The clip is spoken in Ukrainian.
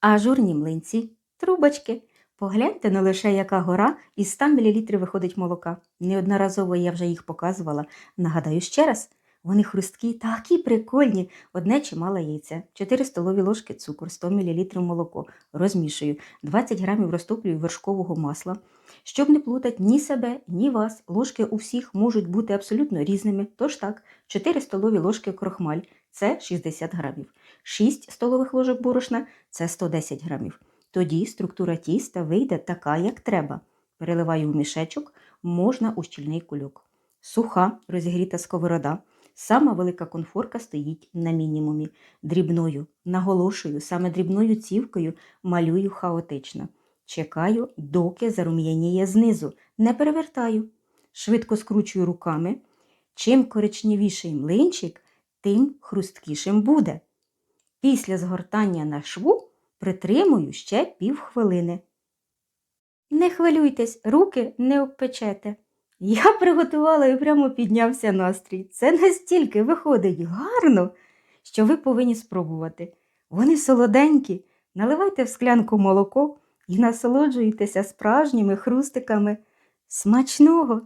Ажурні млинці, трубочки. Погляньте не лише яка гора із 100 мл виходить молока. Неодноразово я вже їх показувала. Нагадаю ще раз. Вони хрусткі, такі прикольні. Одне чимало яйця, 4 столові ложки цукор, 100 мл молоко. Розмішую, 20 грамів розтоплюю вершкового масла. Щоб не плутати ні себе, ні вас, ложки у всіх можуть бути абсолютно різними. Тож так, 4 столові ложки крохмаль це 60 грамів, 6 столових ложок борошна це 110 грамів. Тоді структура тіста вийде така, як треба. Переливаю в мішечок, можна у щільний кульок. Суха розігріта сковорода. Сама велика конфорка стоїть на мінімумі. Дрібною, наголошую, саме дрібною цівкою малюю хаотично. Чекаю, доки зарум'яніє знизу. Не перевертаю. Швидко скручую руками. Чим коричневіший млинчик, тим хрусткішим буде. Після згортання на шву притримую ще півхвилини. Не хвилюйтесь, руки не обпечете. Я приготувала і прямо піднявся настрій. Це настільки виходить гарно, що ви повинні спробувати. Вони солоденькі, наливайте в склянку молоко і насолоджуйтеся справжніми хрустиками. Смачного!